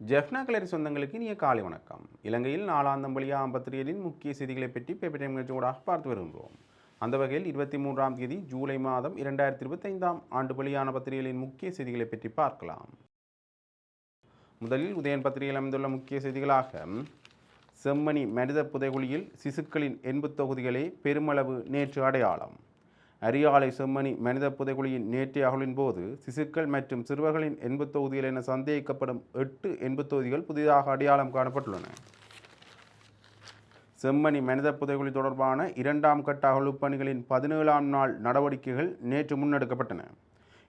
ஜெஃப்னா கலரி சொந்தங்களுக்கு இனிய காலை வணக்கம். இலங்கையில் நாலாம் தம்பளியா பத்திரிகைகளின் முக்கிய செய்திகளை பற்றி பேப்பர் டைம் நிகழ்ச்சியோடாக பார்த்து வருகின்றோம். அந்த வகையில் இருபத்தி மூன்றாம் தேதி ஜூலை மாதம் இரண்டாயிரத்தி இருபத்தைந்தாம் ஆண்டு வெளியான பத்திரிகைகளின் முக்கிய செய்திகளை பற்றி பார்க்கலாம். முதலில் உதயன் பத்திரிகையில் அமைந்துள்ள முக்கிய செய்திகளாக செம்மணி மனித புதைகுழியில் சிசுக்களின் எண்பு தொகுதிகளே பெருமளவு நேற்று அடையாளம். அரியாலை செம்மணி மனித புதைகுழியின் நேற்றைய அகலின் போது சிசுக்கள் மற்றும் சிறுவர்களின் எண்பு தொகுதிகள் என சந்தேகிக்கப்படும் எட்டு எண்பு தொகுதிகள் புதிதாக அடையாளம் காணப்பட்டுள்ளன. செம்மணி மனித புதைகுழி தொடர்பான இரண்டாம் கட்ட அகழ்வுப் பணிகளின் பதினேழாம் நாள் நடவடிக்கைகள் நேற்று முன்னெடுக்கப்பட்டன.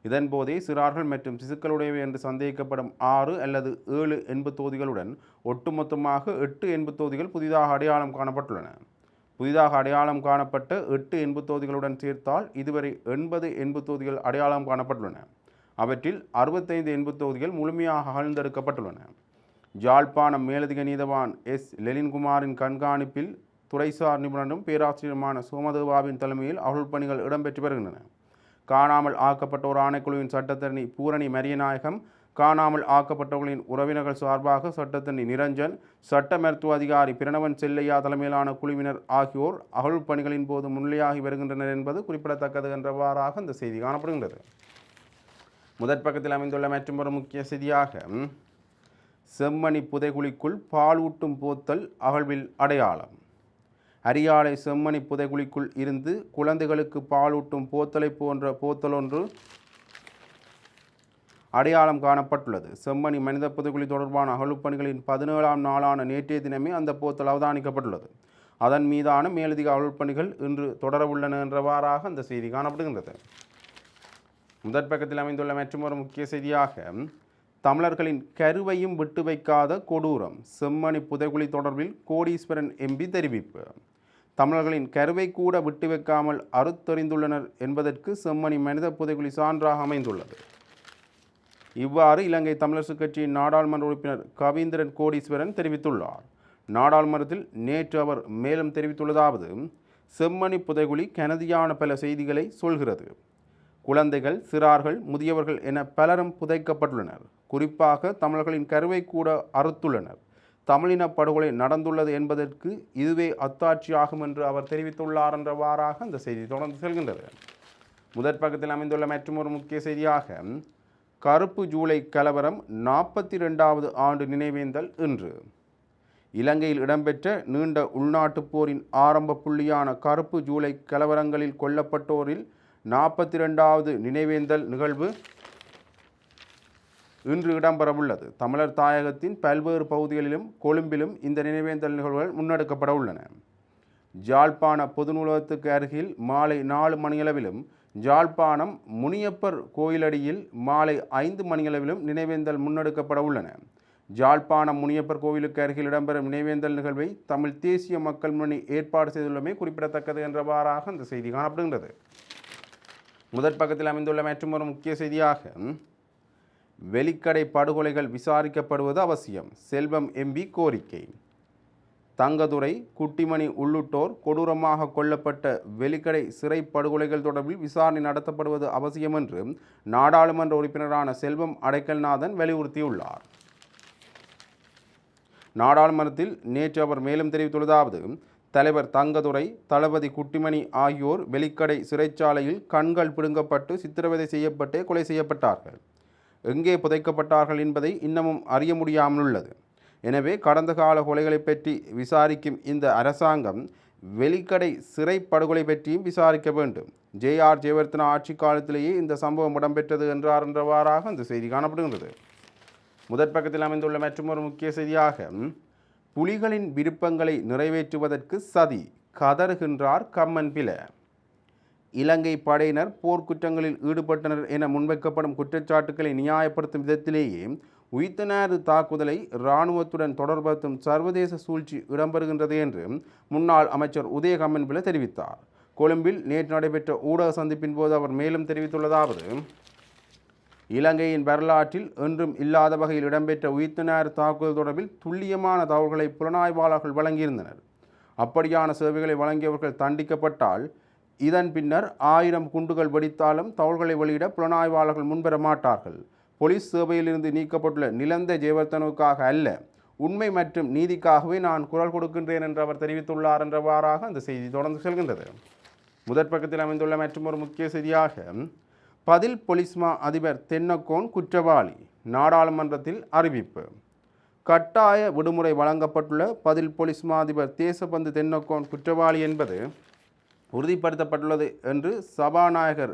இதன்போதே சிறார்கள் மற்றும் சிசுக்களுடையவை என்று சந்தேகிக்கப்படும் ஆறு அல்லது ஏழு எண்பு தொகுதிகளுடன் ஒட்டுமொத்தமாக எட்டு எண்பு தொகுதிகள் புதிதாக அடையாளம் காணப்பட்டுள்ளன. புதிதாக அடையாளம் காணப்பட்ட எட்டு எண்பத்தொகுதிகளுடன் சேர்த்தால் இதுவரை எண்பது எண்பத்தொகுதிகள் அடையாளம் காணப்பட்டுள்ளன. அவற்றில் அறுபத்தைந்து எண்பு தொகுதிகள் முழுமையாக அகழ்ந்தெடுக்கப்பட்டுள்ளன. ஜாழ்ப்பாணம் மேலதிக நீதவான் எஸ். லெலின்குமாரின் கண்காணிப்பில் துறைசார் நிபுணரும் பேராசிரியருமான சோமதேவாவின் தலைமையில் அகழ் பணிகள் இடம்பெற்று வருகின்றன. காணாமல் ஆக்கப்பட்டோர் ஆணைக்குழுவின் சட்டத்தரணி பூரணி மரியநாயகம் காணாமல் ஆக்கப்பட்டவர்களின் உறவினர்கள் சார்பாக சட்டத்தரணி நிரஞ்சன் சட்ட மருத்துவ அதிகாரி பிரணவன் செல்லையா தலைமையிலான குழுவினர் ஆகியோர் அகழ் பணிகளின் போது முன்னிலையாகி வருகின்றனர் என்பது குறிப்பிடத்தக்கது என்றவாறாக இந்த செய்தி காணப்படுகின்றது. முதற் பக்கத்தில் அமைந்துள்ள ஒரு முக்கிய செய்தியாக செம்மணி புதைகுழிக்குள் பாலூட்டும் போத்தல் அகழ்வில் அடையாளம். அரியாலை செம்மணி புதைகுழிக்குள் இருந்து குழந்தைகளுக்கு பாலூட்டும் போத்தலை போன்ற போத்தலொன்று அடையாளம் காணப்பட்டுள்ளது. செம்மணி மனித புதைகுழி தொடர்பான அகழ்வுப்பணிகளின் பதினேழாம் நாளான நேற்றைய தினமே அந்த போத்தல் அவதானிக்கப்பட்டுள்ளது. அதன் மீதான மேலதிக அகழ்வுப்பணிகள் இன்று தொடரவுள்ளன என்றவாறாக அந்த செய்தி காணப்படுகின்றது. முதற் பக்கத்தில் அமைந்துள்ள மற்றொரு முக்கிய செய்தியாக தமிழர்களின் கருவையும் விட்டு வைக்காத கொடூரம் செம்மணி புதைகுழி தொடர்பில் கோடீஸ்வரன் எம்பி தெரிவிப்பு. தமிழர்களின் கருவை கூட விட்டு வைக்காமல் அறுத்தறிந்துள்ளனர் என்பதற்கு செம்மணி மனித புதைகுழி சான்றாக அமைந்துள்ளது. இவ்வாறு இலங்கை தமிழரசுக் கட்சியின் நாடாளுமன்ற உறுப்பினர் கவீந்திரன் கோடீஸ்வரன் தெரிவித்துள்ளார். நாடாளுமன்றத்தில் நேற்று அவர் மேலும் தெரிவித்துள்ளதாவது செம்மணி புதைகுழி கனதியான பல செய்திகளை சொல்கிறது. குழந்தைகள் சிறார்கள் முதியவர்கள் என பலரும் புதைக்கப்பட்டுள்ளனர். குறிப்பாக தமிழர்களின் கருவை கூட அறுத்துள்ளனர். தமிழின படுகொலை நடந்துள்ளது என்பதற்கு இதுவே அத்தாட்சியாகும் என்று அவர் தெரிவித்துள்ளார் என்றவாறாக அந்த செய்தி தொடர்ந்து செல்கின்றது. முதற் பக்கத்தில் அமைந்துள்ள மற்றொரு முக்கிய செய்தியாக கருப்பு ஜூலை கலவரம் நாற்பத்தி ரெண்டாவது ஆண்டு நினைவேந்தல் இன்று. இலங்கையில் இடம்பெற்ற நீண்ட உள்நாட்டுப் போரின் ஆரம்ப புள்ளியான கருப்பு ஜூலை கலவரங்களில் கொல்லப்பட்டோரில் நாற்பத்தி ரெண்டாவது நினைவேந்தல் நிகழ்வு இன்று இடம்பெறவுள்ளது. தமிழர் தாயகத்தின் பல்வேறு பகுதிகளிலும் கொழும்பிலும் இந்த நினைவேந்தல் நிகழ்வுகள் முன்னெடுக்கப்பட உள்ளன. ஜாழ்ப்பாண பொது நூலகத்துக்கு அருகில் மாலை நாலு மணியளவிலும் ஜாழ்ப்பாணம் முனியப்பர் கோயிலடியில் மாலை ஐந்து மணியளவிலும் நினைவேந்தல் முன்னெடுக்கப்பட உள்ளன. ஜாழ்ப்பாணம் முனியப்பர் கோவிலுக்கு அருகில் இடம்பெறும் நினைவேந்தல் நிகழ்வை தமிழ் தேசிய மக்கள் முன்னணி ஏற்பாடு செய்துள்ளமை குறிப்பிடத்தக்கது என்றவாறாக அந்த செய்தி காணப்படுகின்றது. முதற் பக்கத்தில் அமைந்துள்ள மற்றொரு முக்கிய செய்தியாக வெளிக்கடை படுகொலைகள் விசாரிக்கப்படுவது அவசியம் செல்வம் எம்பி கோரிக்கை. தங்கதுரை குட்டிமணி உள்ளிட்டோர் கொடூரமாக கொல்லப்பட்ட வெளிக்கடை சிறை படுகொலைகள் தொடர்பில் விசாரணை நடத்தப்படுவது அவசியம் என்று நாடாளுமன்ற உறுப்பினரான செல்வம் அடைக்கல்நாதன் வலியுறுத்தியுள்ளார். நாடாளுமன்றத்தில் நேற்று அவர் மேலும் தெரிவித்துள்ளதாவது தலைவர் தங்கதுரை தளபதி குட்டிமணி ஆகியோர் வெளிக்கடை சிறைச்சாலையில் கண்கள் பிடுங்கப்பட்டு சித்திரவதை செய்யப்பட்டே கொலை செய்யப்பட்டார்கள். எங்கே புதைக்கப்பட்டார்கள் என்பதை இன்னமும் அறிய முடியாமல் உள்ளது எனவே கடந்த கால கொலைகளை பற்றி விசாரிக்கும் இந்த அரசாங்கம் வெளிக்கடை சிறை படுகொலை பற்றியும் விசாரிக்க வேண்டும். ஜே ஆர் ஜெயவர்த்தன ஆட்சி காலத்திலேயே இந்த சம்பவம் இடம்பெற்றது என்றார் என்றவாறாக இந்த செய்தி காணப்படுகின்றது. முதற் பக்கத்தில் அமைந்துள்ள மற்றொரு முக்கிய செய்தியாக புலிகளின் விருப்பங்களை நிறைவேற்றுவதற்கு சதி கதறுகின்றார் கம்மன் பில. இலங்கை படையினர் போர்க்குற்றங்களில் ஈடுபட்டனர் என முன்வைக்கப்படும் குற்றச்சாட்டுக்களை நியாயப்படுத்தும் விதத்திலேயே உயிர்த்தனாறு தாக்குதலை இராணுவத்துடன் தொடர்படுத்தும் சர்வதேச சூழ்ச்சி இடம்பெறுகின்றது என்று முன்னாள் அமைச்சர் உதயகம்மன் பில தெரிவித்தார். கொழும்பில் நேற்று நடைபெற்ற ஊடக சந்திப்பின் போது அவர் மேலும் தெரிவித்துள்ளதாவது இலங்கையின் வரலாற்றில் என்றும் இல்லாத வகையில் இடம்பெற்ற உயிர்த்தனார் தாக்குதல் தொடர்பில் துல்லியமான தகவல்களை புலனாய்வாளர்கள் வழங்கியிருந்தனர். அப்படியான சேவைகளை வழங்கியவர்கள் தண்டிக்கப்பட்டால் இதன் பின்னர் ஆயிரம் குண்டுகள் வெடித்தாலும் தகவல்களை வெளியிட புலனாய்வாளர்கள் முன்வர மாட்டார்கள் போலீஸ் சேவையிலிருந்து நீக்கப்பட்டுள்ள நிலந்த ஜெயவர்த்தனுக்காக அல்ல உண்மை மற்றும் நீதிக்காகவே நான் குரல் கொடுக்கின்றேன் என்று அவர் தெரிவித்துள்ளார் என்றவாறாக அந்த செய்தி தொடர்ந்து செல்கின்றது. முதற் பக்கத்தில் அமைந்துள்ள ஒரு முக்கிய செய்தியாக பதில் பொலிஸ்மா அதிபர் தென்னக்கோன் குற்றவாளி நாடாளுமன்றத்தில் அறிவிப்பு. கட்டாய விடுமுறை வழங்கப்பட்டுள்ள பதில் பொலிஸ்மா அதிபர் தேசபந்து தென்னக்கோன் குற்றவாளி என்பது உறுதிப்படுத்தப்பட்டுள்ளது என்று சபாநாயகர்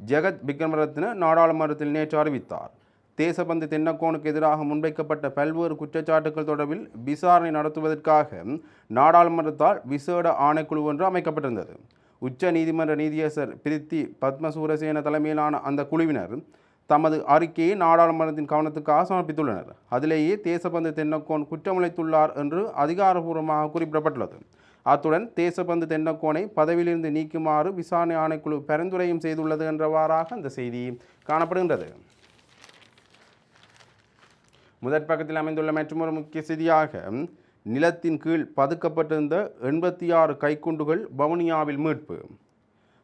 ஜெகத் விக்ரமரத்ன நாடாளுமன்றத்தில் நேற்று அறிவித்தார். தேசபந்து தென்னக்கோனுக்கு எதிராக முன்வைக்கப்பட்ட பல்வேறு குற்றச்சாட்டுகள் தொடர்பில் விசாரணை நடத்துவதற்காக நாடாளுமன்றத்தால் விசேட ஆணைக்குழு ஒன்று அமைக்கப்பட்டிருந்தது. உச்ச நீதிமன்ற நீதியரசர் பிரித்தி பத்மசூரசேன தலைமையிலான அந்த குழுவினர் தமது அறிக்கையை நாடாளுமன்றத்தின் கவனத்துக்காக சமர்ப்பித்துள்ளனர். அதிலேயே தேசபந்து தென்னக்கோன் குற்றமளித்துள்ளார் என்று அதிகாரபூர்வமாக குறிப்பிடப்பட்டுள்ளது. அத்துடன் தேசபந்து தென்னக்கோனை பதவியிலிருந்து நீக்குமாறு விசாரணை ஆணைக்குழு பரிந்துரையும் செய்துள்ளது என்றவாறாக அந்த செய்தி காணப்படுகின்றது. முதற் பக்கத்தில் அமைந்துள்ள மற்றொரு முக்கிய செய்தியாக நிலத்தின் கீழ் பதுக்கப்பட்டிருந்த எண்பத்தி ஆறு கைக்குண்டுகள் வவுனியாவில் மீட்பு.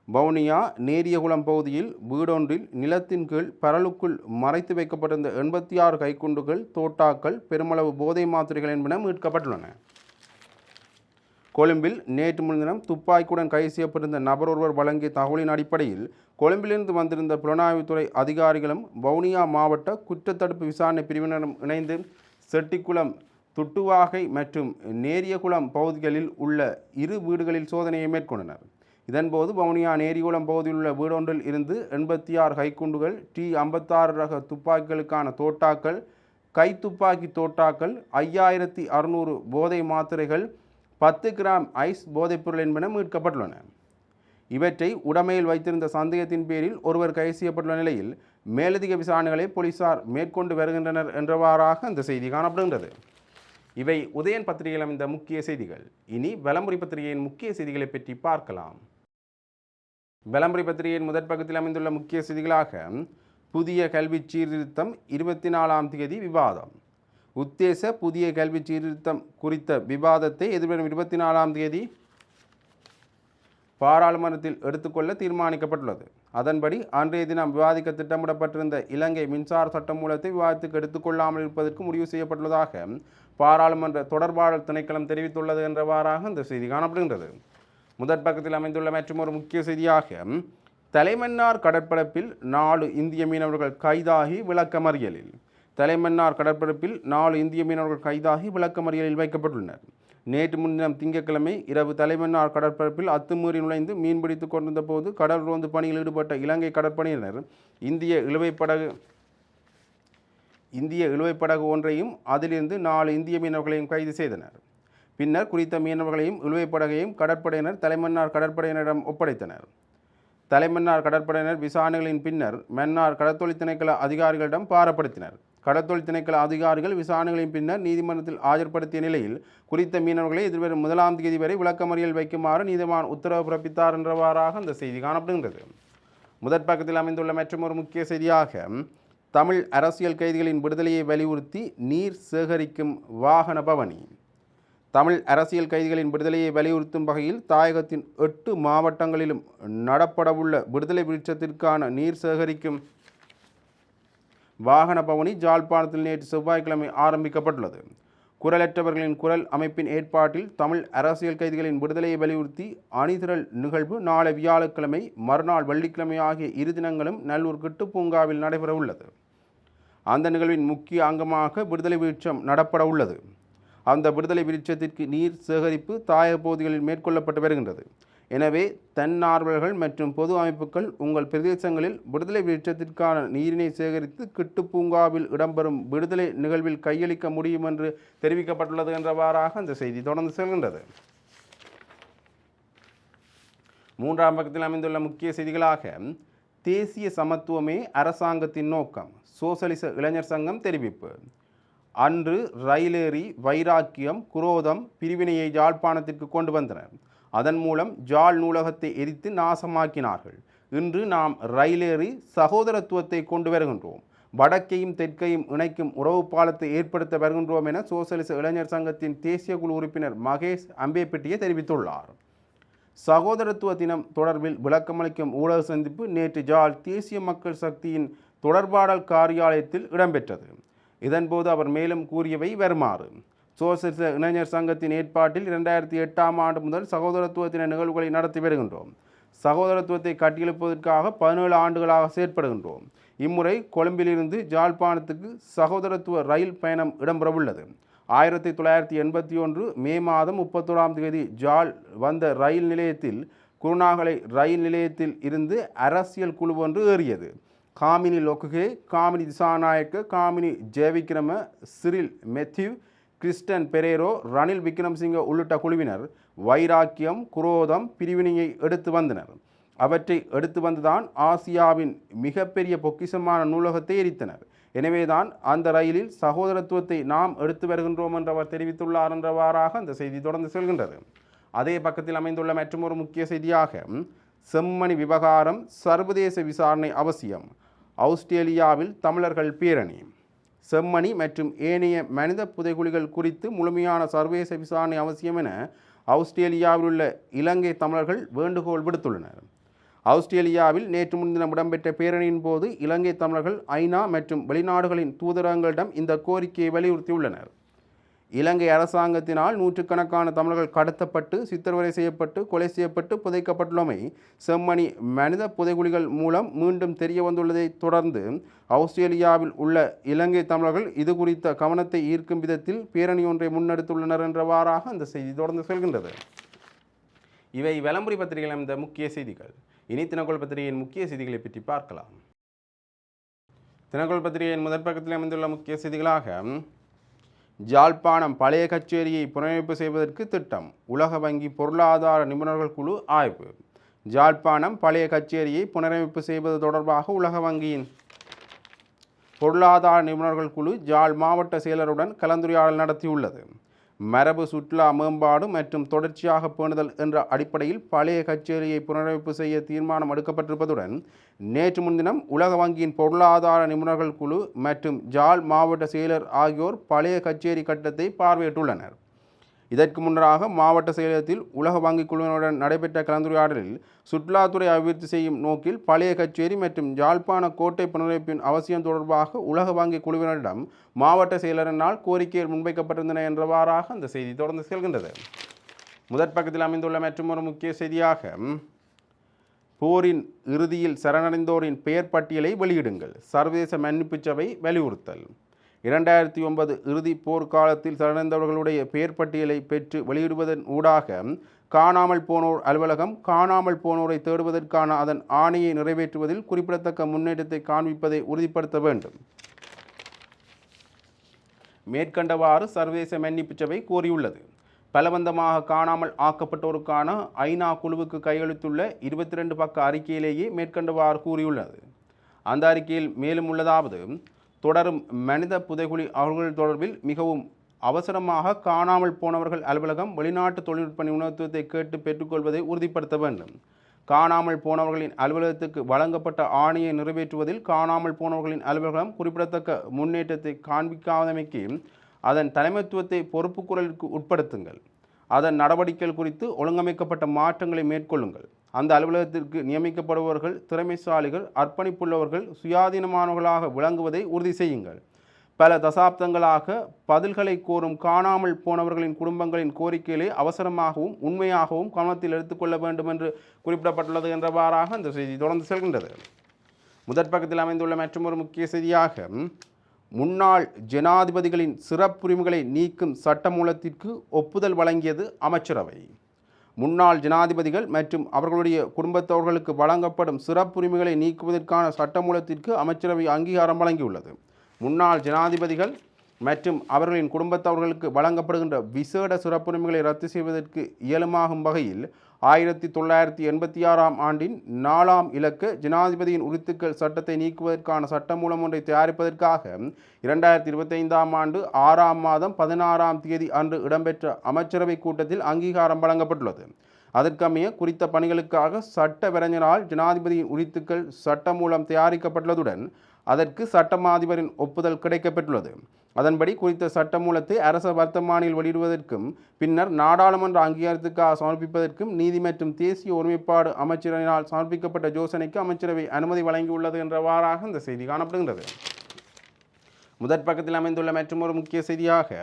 வவுனியா நேரியகுளம் பகுதியில் வீடொன்றில் நிலத்தின் கீழ் பரலுக்குள் மறைத்து வைக்கப்பட்டிருந்த எண்பத்தி ஆறு கைக்குண்டுகள் தோட்டாக்கள் பெருமளவு போதை மாத்திரைகள் என்பன மீட்கப்பட்டுள்ளன. கொழும்பில் நேற்று முன்தினம் துப்பாக்கியுடன் கைது செய்யப்பட்டிருந்த நபர் ஒருவர் வழங்கிய தகவலின் அடிப்படையில் கொழும்பிலிருந்து வந்திருந்த புலனாய்வுத்துறை அதிகாரிகளும் வவுனியா மாவட்ட குற்றத்தடுப்பு விசாரணை பிரிவினரும் இணைந்து செட்டிக்குளம் துட்டுவாகை மற்றும் நேரியகுளம் பகுதிகளில் உள்ள இரு வீடுகளில் சோதனையை மேற்கொண்டனர். இதன்போது வவுனியா நேரிகுளம் பகுதியில் உள்ள வீடொன்றில் இருந்து எண்பத்தி ஆறு கைக்குண்டுகள் டி ஐம்பத்தாறு ரக துப்பாக்கிகளுக்கான தோட்டாக்கள் கைத்துப்பாக்கி தோட்டாக்கள் ஐயாயிரத்தி அறுநூறு போதை மாத்திரைகள் பத்து கிராம் ஐஸ் போதைப்பொருள் என்பன மீட்கப்பட்டுள்ளன. இவற்றை உடமையில் வைத்திருந்த சந்தேகத்தின் பேரில் ஒருவர் கைது செய்யப்பட்டுள்ள நிலையில் மேலதிக விசாரணைகளை போலீசார் மேற்கொண்டு வருகின்றனர் என்றவாறாக அந்த செய்தி காணப்படுகின்றது. இவை உதயன் பத்திரிகையில் அமைந்த முக்கிய செய்திகள். இனி வலம்புரி பத்திரிகையின் முக்கிய செய்திகளை பற்றி பார்க்கலாம். வலம்புரி பத்திரிகையின் முதற் பக்கத்தில் அமைந்துள்ள முக்கிய செய்திகளாக புதிய கல்வி சீர்திருத்தம் இருபத்தி நாலாம் தேதி விவாதம். உத்தேச புதிய கல்வி சீர்திருத்தம் குறித்த விவாதத்தை எதிர்வரும் இருபத்தி நாலாம் தேதி பாராளுமன்றத்தில் எடுத்துக்கொள்ள தீர்மானிக்கப்பட்டுள்ளது. அதன்படி அன்றைய தினம் விவாதிக்க திட்டமிடப்பட்டிருந்த இலங்கை மின்சார சட்டமூலத்தை விவாதத்துக்கு எடுத்துக்கொள்ளாமல் இருப்பதற்கு முடிவு செய்யப்பட்டுள்ளதாக பாராளுமன்ற தொடர்பாளர் திணைக்களம் தெரிவித்துள்ளது என்றவாறாக இந்த செய்தி காணப்படுகின்றது. முதற் பக்கத்தில் அமைந்துள்ள மற்றொரு முக்கிய செய்தியாக தலைமன்னார் கடற்பரப்பில் நாலு இந்திய மீனவர்கள் கைதாகி விளக்கமறியலில். தலைமன்னார் கடற்பரப்பில் நாலு இந்திய மீனவர்கள் கைதாகி விளக்கமறியலில் வைக்கப்பட்டுள்ளனர். நேற்று முன்தினம் திங்கட்கிழமை இரவு தலைமன்னார் கடற்பரப்பில் அத்துமீறி நுழைந்து மீன்பிடித்து கொண்டிருந்த போது கடல் ரோந்து பணியில் ஈடுபட்ட இலங்கை கடற்படையினர் இந்திய இழுவைப்படகு இந்திய இழுவைப்படகு ஒன்றையும் அதிலிருந்து நாலு இந்திய மீனவர்களையும் கைது செய்தனர். பின்னர் குறித்த மீனவர்களையும் இழுவைப்படகையும் கடற்படையினர் தலைமன்னார் கடற்படையினரிடம் ஒப்படைத்தனர். தலைமன்னார் கடற்படையினர் விசாரணைகளின் பின்னர் மன்னார் கடற்தொழில் திணைக்கள அதிகாரிகளிடம் பாரப்படுத்தினர். கடத்தொழில் திணைக்கள அதிகாரிகள் விசாரணைகளின் பின்னர் நீதிமன்றத்தில் ஆஜர்படுத்திய நிலையில் குறித்த மீனவர்களை எதிர்வரும் முதலாம் தேதி வரை விளக்கமறியல் வைக்குமாறு நீதிமான் உத்தரவு பிறப்பித்தார் என்றவாறாக அந்த செய்தி காணப்படுகின்றது. முதற் பக்கத்தில் அமைந்துள்ள மற்றொரு முக்கிய செய்தியாக தமிழ் அரசியல் கைதிகளின் விடுதலையை வலியுறுத்தி நீர் சேகரிக்கும் வாகன பவனி. தமிழ் அரசியல் கைதிகளின் விடுதலையை வலியுறுத்தும் வகையில் தாயகத்தின் எட்டு மாவட்டங்களிலும் நடப்படவுள்ள விடுதலை விருட்சத்திற்கான நீர் சேகரிக்கும் வாகன பவனி ஜாழ்ப்பாணத்தில் நேற்று செவ்வாய்க்கிழமை ஆரம்பிக்கப்பட்டுள்ளது. குரலற்றவர்களின் குரல் அமைப்பின் ஏற்பாட்டில் தமிழ் அரசியல் கைதிகளின் விடுதலையை வலியுறுத்தி அணிதிரள் நிகழ்வு நாளை வியாழக்கிழமை மறுநாள் வெள்ளிக்கிழமை ஆகிய இரு தினங்களும் நல்லூர் கிட்டு பூங்காவில் நடைபெற உள்ளது அந்த நிகழ்வின் முக்கிய அங்கமாக விடுதலை விருட்சம் நடப்பட உள்ளது அந்த விடுதலை விருட்சத்திற்கு நீர் சேகரிப்பு தாயக பகுதிகளில் மேற்கொள்ளப்பட்டு வருகின்றது. எனவே தன்னார்வலர்கள் மற்றும் பொது அமைப்புகள் உங்கள் பிரதேசங்களில் விடுதலை வெளிச்சத்திற்கான நீரினை சேகரித்து கிட்டு பூங்காவில் இடம்பெறும் விடுதலை நிகழ்வில் கையளிக்க முடியும் என்று தெரிவிக்கப்பட்டுள்ளது என்றவாறாக அந்த செய்தி தொடர்ந்து செல்கின்றது. மூன்றாம் பக்கத்தில் அமைந்துள்ள முக்கிய செய்திகளாக தேசிய சமத்துவமே அரசாங்கத்தின் நோக்கம் சோசலிச இளைஞர் சங்கம் தெரிவிப்பு. அன்று ரயிலேறி வைராக்கியம் குரோதம் பிரிவினையை யாழ்ப்பாணத்திற்கு கொண்டு வந்தனர் அதன் மூலம் ஜால் நூலகத்தை எரித்து நாசமாக்கினார்கள். இன்று நாம் ரயிலேறி சகோதரத்துவத்தை கொண்டு வருகின்றோம். வடக்கையும் தெற்கையும் இணைக்கும் உறவு பாலத்தை ஏற்படுத்த வருகின்றோம் என சோசலிச இளைஞர் சங்கத்தின் தேசிய குழு உறுப்பினர் மகேஷ் அம்பேப்பட்டியை தெரிவித்துள்ளார். சகோதரத்துவ தினம் தொடர்பில் விளக்கமளிக்கும் ஊடக சந்திப்பு நேற்று ஜால் தேசிய மக்கள் சக்தியின் தொடர்பாடல் காரியாலயத்தில் இடம்பெற்றது. இதன்போது அவர் மேலும் கூறியவை வருமாறு. சோசலிச இளைஞர் சங்கத்தின் ஏற்பாட்டில் இரண்டாயிரத்தி எட்டாம் ஆண்டு முதல் சகோதரத்துவத்தின நிகழ்வுகளை நடத்தி வருகின்றோம். சகோதரத்துவத்தை கட்டியெழுப்பதற்காக பதினேழு ஆண்டுகளாக செயற்படுகின்றோம். இம்முறை கொழும்பிலிருந்து ஜாழ்ப்பாணத்துக்கு சகோதரத்துவ ரயில் பயணம் இடம்பெறவுள்ளது. ஆயிரத்தி தொள்ளாயிரத்தி எண்பத்தி ஒன்று மே மாதம் முப்பத்தோராம் தேதி ஜால் வந்த ரயில் நிலையத்தில் குருநாகலை ரயில் நிலையத்தில் இருந்து அரசியல் குழு ஒன்று ஏறியது. காமினி லொக்குகே காமினி திசாநாயக்க காமினி ஜெயவிக்ரம சிரில் மெத்யூ கிறிஸ்டன் பெரேரோ ரணில் விக்ரம்சிங்க உள்ளிட்ட குழுவினர் வைராக்கியம் குரோதம் பிரிவினையை எடுத்து வந்தனர். அவற்றை எடுத்து வந்துதான் ஆசியாவின் மிகப்பெரிய பொக்கிஷமான நூலகத்தை எரித்தனர். எனவேதான் அந்த ரயிலில் சகோதரத்துவத்தை நாம் எடுத்து வருகின்றோம் என்றவர் தெரிவித்துள்ளார் என்றவாறாக அந்த செய்தி தொடர்ந்து செல்கின்றது. அதே பக்கத்தில் அமைந்துள்ள மற்றொரு முக்கிய செய்தியாக செம்மணி விவகாரம் சர்வதேச விசாரணை அவசியம். ஆஸ்திரேலியாவில் தமிழர்கள் பேரணி. செம்மணி மற்றும் ஏனைய மனித புதைகுழிகள் குறித்து முழுமையான சர்வதேச விசாரணை அவசியம் என ஆஸ்திரேலியாவில் உள்ள இலங்கை தமிழர்கள் வேண்டுகோள் விடுத்துள்ளனர். ஆஸ்திரேலியாவில் நேற்று முன்தினம் இடம்பெற்ற பேரணியின் போது இலங்கை தமிழர்கள் ஐநா மற்றும் வெளிநாடுகளின் தூதரகங்களிடம் இந்த கோரிக்கையை வலியுறுத்தியுள்ளனர். இலங்கை அரசாங்கத்தினால் நூற்றுக்கணக்கான தமிழர்கள் கடத்தப்பட்டு சித்திரவதை செய்யப்பட்டு கொலை செய்யப்பட்டு புதைக்கப்பட்டுள்ளமை செம்மணி மனித புதைகுழிகள் மூலம் மீண்டும் தெரிய வந்துள்ளதை தொடர்ந்து ஆஸ்திரேலியாவில் உள்ள இலங்கை தமிழர்கள் இது குறித்த கவனத்தை ஈர்க்கும் விதத்தில் பேரணி ஒன்றை முன்னெடுத்துள்ளனர் என்றவாறாக அந்த செய்தி தொடர்ந்து செல்கின்றது. இவை விளம்பரி பத்திரிகையில் அமைந்த முக்கிய செய்திகள். இனி தினக்கோள் பத்திரிகையின் முக்கிய செய்திகளை பற்றி பார்க்கலாம். தினக்கோள் பத்திரிகையின் முதற் பக்கத்தில் அமைந்துள்ள முக்கிய செய்திகளாக ஜாழ்ப்பாணம் பழைய கச்சேரியை புனரமைப்பு செய்வதற்கு திட்டம் உலக வங்கி பொருளாதார நிபுணர்கள் குழு ஆய்வு. ஜாழ்ப்பாணம் பழைய கச்சேரியை புனரமைப்பு செய்வது தொடர்பாக உலக வங்கியின் பொருளாதார நிபுணர்கள் குழு ஜாழ் மாவட்ட செயலருடன் கலந்துரையாடல் நடத்தியுள்ளது. மரபு சுற்றுலா மேம்பாடு மற்றும் தொடர்ச்சியாக பேணுதல் என்ற அடிப்படையில் பழைய கச்சேரியை புனரமைப்பு செய்ய தீர்மானம் எடுக்கப்பட்டிருப்பதுடன் நேற்று முன்தினம் உலக வங்கியின் பொருளாதார நிபுணர்கள் குழு மற்றும் ஜால் மாவட்ட செயலர் ஆகியோர் பழைய கச்சேரி கட்டத்தை பார்வையிட்டுள்ளனர். இதற்கு முன்னராக மாவட்ட செயலகத்தில் உலக வங்கி குழுவினருடன் நடைபெற்ற கலந்துரையாடலில் சுற்றுலாத்துறை அபிவிருத்தி செய்யும் நோக்கில் பழைய கச்சேரி மற்றும் யாழ்ப்பாண கோட்டை புனரமைப்பின் அவசியம் தொடர்பாக உலக வங்கி குழுவினரிடம் மாவட்ட செயலரினால் கோரிக்கைகள் முன்வைக்கப்பட்டிருந்தன என்றவாறாக அந்த செய்தி தொடர்ந்து செல்கின்றது. முதற் பக்கத்தில் அமைந்துள்ள மற்றொரு முக்கிய செய்தியாக போரின் இறுதியில் சரணடைந்தோரின் பெயர் பட்டியலை வெளியிடுங்கள். சர்வதேச மன்னிப்பு சபை வலியுறுத்தல். இரண்டாயிரத்தி ஒன்பது இறுதி போர்க்காலத்தில் சரணடைந்தவர்களுடைய பெயர் பட்டியலை பெற்று வெளியிடுவதன் ஊடாக காணாமல் போனோர் அலுவலகம் காணாமல் போனோரை தேடுவதற்கான அதன் ஆணையை நிறைவேற்றுவதில் குறிப்பிடத்தக்க முன்னேற்றத்தை காண்பிப்பதை உறுதிப்படுத்த வேண்டும். மேற்கண்டவாறு சர்வதேச மன்னிப்பு சபை கோரியுள்ளது. பலவந்தமாக காணாமல் ஆக்கப்பட்டோருக்கான ஐநா குழுவுக்கு கையெழுத்துள்ள இருபத்தி ரெண்டு பக்க அறிக்கையிலேயே மேற்கண்டவாறு கூறியுள்ளது. அந்த அறிக்கையில் மேலும் உள்ளதாவது தொடரும் மனித புதைகுழி அவர்கள் தொடர்பில் மிகவும் அவசரமாக காணாமல் போனவர்கள் அலுவலகம் வெளிநாட்டு தொழில்நுட்ப நிபுணத்துவத்தை கேட்டு பெற்றுக்கொள்வதை உறுதிப்படுத்த வேண்டும். காணாமல் போனவர்களின் அலுவலகத்துக்கு வழங்கப்பட்ட ஆணையை நிறைவேற்றுவதில் காணாமல் போனவர்களின் அலுவலகம் குறிப்பிடத்தக்க முன்னேற்றத்தை காண்பிக்காதமைக்கு அதன் தலைமைத்துவத்தை பொறுப்புக்குரலுக்கு உட்படுத்துங்கள். அதன் நடவடிக்கைகள் குறித்து ஒழுங்கமைக்கப்பட்ட மாற்றங்களை மேற்கொள்ளுங்கள். அந்த அலுவலகத்திற்கு நியமிக்கப்படுபவர்கள் திறமைசாலிகள் அர்ப்பணிப்புள்ளவர்கள் சுயாதீனமானவர்களாக விளங்குவதை உறுதி செய்யுங்கள். பல தசாப்தங்களாக பதில்களை கோரும் காணாமல் போனவர்களின் குடும்பங்களின் கோரிக்கைகளை அவசரமாகவும் உண்மையாகவும் கவனத்தில் எடுத்துக்கொள்ள வேண்டும் என்று குறிப்பிடப்பட்டுள்ளது என்றவாறாக அந்த செய்தி தொடர்ந்து செல்கின்றது. முதற் பக்கத்தில் அமைந்துள்ள மற்றொரு முக்கிய செய்தியாக முன்னாள் ஜனாதிபதிகளின் சிறப்புரிமைகளை நீக்கும் சட்டமூலத்திற்கு ஒப்புதல் வழங்கியது அமைச்சரவை. முன்னாள் ஜனாதிபதிகள் மற்றும் அவர்களுடைய குடும்பத்தவர்களுக்கு வழங்கப்படும் சிறப்புரிமைகளை நீக்குவதற்கான சட்டமூலத்திற்கு அமைச்சரவை அங்கீகாரம் வழங்கியுள்ளது. முன்னாள் ஜனாதிபதிகள் மற்றும் அவர்களின் குடும்பத்தவர்களுக்கு வழங்கப்படுகின்ற விசேட சிறப்புரிமைகளை ரத்து செய்வதற்கு இயலுமாகும் வகையில் ஆயிரத்தி தொள்ளாயிரத்தி எண்பத்தி ஆறாம் ஆண்டின் நாலாம் இலக்கு ஜனாதிபதியின் உரித்துக்கள் சட்டத்தை நீக்குவதற்கான சட்டமூலம் ஒன்றை தயாரிப்பதற்காக இரண்டாயிரத்தி இருபத்தைந்தாம் ஆண்டு ஆறாம் மாதம் பதினாறாம் தேதி அன்று இடம்பெற்ற அமைச்சரவை கூட்டத்தில் அங்கீகாரம் வழங்கப்பட்டுள்ளது. அதற்கமைய குறித்த பணிகளுக்காக சட்ட விரைஞரால் ஜனாதிபதியின் உரித்துக்கள் சட்ட மூலம் தயாரிக்கப்பட்டுள்ளதுடன் அதற்கு சட்டமாதிபரின் ஒப்புதல் கிடைக்கப்பெற்றுள்ளது. அதன்படி குறித்த சட்டமூலத்தை அரச வர்த்தமானில் வெளியிடுவதற்கும் பின்னர் நாடாளுமன்ற அங்கீகாரத்துக்காக சமர்ப்பிப்பதற்கும் நீதி மற்றும் தேசிய ஒருமைப்பாடு அமைச்சரினால் சமர்ப்பிக்கப்பட்ட யோசனைக்கு அமைச்சரவை அனுமதி வழங்கியுள்ளது என்றவாறாக இந்த செய்தி காணப்படுகின்றது. முதற் பக்கத்தில் அமைந்துள்ள மற்றொரு முக்கிய செய்தியாக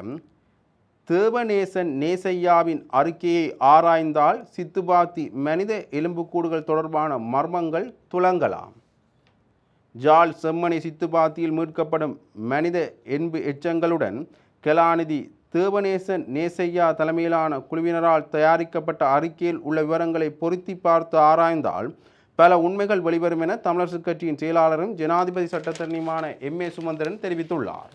தேவநேசன் நேசையாவின் அறிக்கையை ஆராய்ந்தால் சித்துபாத்தி மனித எலும்புக்கூடுகள் தொடர்பான மர்மங்கள் துலங்கலாம் ஜால் செம்மணி சித்துபாத்தியில் மீட்கப்படும் மனித என்பு எச்சங்களுடன் கலாநிதி தேவநேசன் நேசையா தலைமையிலான குழுவினரால் தயாரிக்கப்பட்ட அறிக்கையில் உள்ள விவரங்களை பொருத்தி பார்த்து ஆராய்ந்தால் பல உண்மைகள் வெளிவரும் என தமிழரசுக் கட்சியின் செயலாளரும் ஜனாதிபதி சட்டத்தரணியுமான எம் ஏ சுமந்திரன் தெரிவித்துள்ளார்.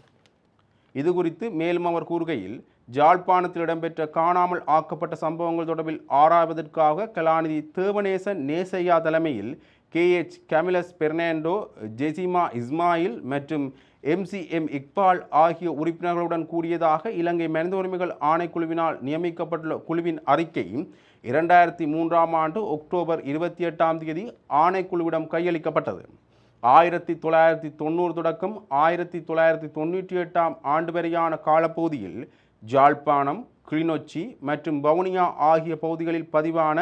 இது குறித்து மேலும் அவர் கூறுகையில் ஜாழ்ப்பாணத்தில் இடம்பெற்ற காணாமல் ஆக்கப்பட்ட சம்பவங்கள் தொடர்பில் ஆராய்வதற்காக கலாநிதி தேவநேசன் நேசையா தலைமையில் கேஎச் கமிலஸ் பெர்னாண்டோ ஜெசிமா இஸ்மாயில் மற்றும் எம்சிஎம் இக்பால் ஆகிய உறுப்பினர்களுடன் கூடியதாக இலங்கை மனித உரிமைகள் ஆணைக்குழுவினால் நியமிக்கப்பட்டுள்ள குழுவின் அறிக்கை இரண்டாயிரத்தி மூன்றாம் ஆண்டு அக்டோபர் இருபத்தி எட்டாம் தேதி ஆணைக்குழுவிடம் கையளிக்கப்பட்டது. ஆயிரத்தி தொள்ளாயிரத்தி தொண்ணூறு தொடக்கம் ஆயிரத்தி தொள்ளாயிரத்தி தொண்ணூற்றி எட்டாம் ஆண்டு வரையான காலப்பகுதியில் ஜாழ்ப்பாணம் கிளிநொச்சி மற்றும் வவுனியா ஆகிய பகுதிகளில் பதிவான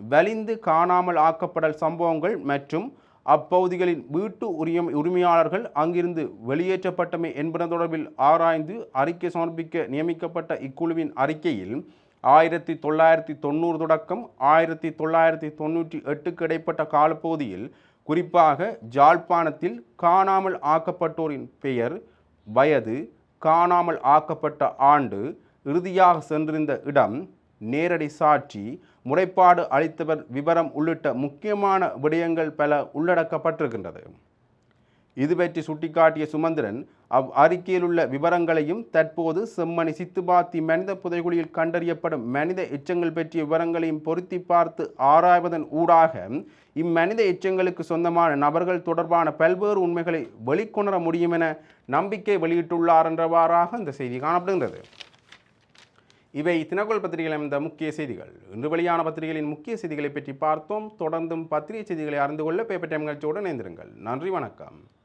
வலிந்து காணாமல் ஆக்கப்படல் சம்பவங்கள் மற்றும் அப்பகுதிகளின் வீட்டு உரியம் உரிமையாளர்கள் அங்கிருந்து வெளியேற்றப்பட்டமை என்பன தொடர்பில் ஆராய்ந்து அறிக்கை சமர்ப்பிக்க நியமிக்கப்பட்ட இக்குழுவின் அறிக்கையில் ஆயிரத்தி தொள்ளாயிரத்தி தொண்ணூறு தொடக்கம் ஆயிரத்தி தொள்ளாயிரத்தி தொண்ணூற்றி எட்டுக்கு இடைப்பட்ட காலப்பகுதியில் குறிப்பாக ஜாழ்ப்பாணத்தில் காணாமல் ஆக்கப்பட்டோரின் பெயர் வயது காணாமல் ஆக்கப்பட்ட ஆண்டு இறுதியாக சென்றிருந்த இடம் நேரடி சாட்சி முறைப்பாடு அளித்தவர் விவரம் உள்ளிட்ட முக்கியமான விடயங்கள் பல உள்ளடக்கப்பட்டிருக்கின்றது. இது பற்றி சுட்டிக்காட்டிய சுமந்திரன் அவ் அறிக்கையில் உள்ள விவரங்களையும் தற்போது செம்மணி சித்துபாத்தி மனித புதைகுழியில் கண்டறியப்படும் மனித எச்சங்கள் பற்றிய விவரங்களையும் பொருத்தி பார்த்து ஆராய்வதன் ஊடாக இம்மனித எச்சங்களுக்கு சொந்தமான நபர்கள் தொடர்பான பல்வேறு உண்மைகளை வெளிக்கொணர முடியும் என நம்பிக்கை வெளியிட்டுள்ளார் என்றவாறாக இந்த செய்தி காணப்படுகின்றது. இவை தினகோல் பத்திரிகையில் அமைந்த முக்கிய செய்திகள். இன்று வெளியான பத்திரிகைகளின் முக்கிய செய்திகளை பற்றி பார்த்தோம். தொடர்ந்தும் பத்திரிகை செய்திகளை அறிந்து கொள்ள பேப்பர் டைம் நிகழ்ச்சியோடு இணைந்திருங்கள். நன்றி வணக்கம்.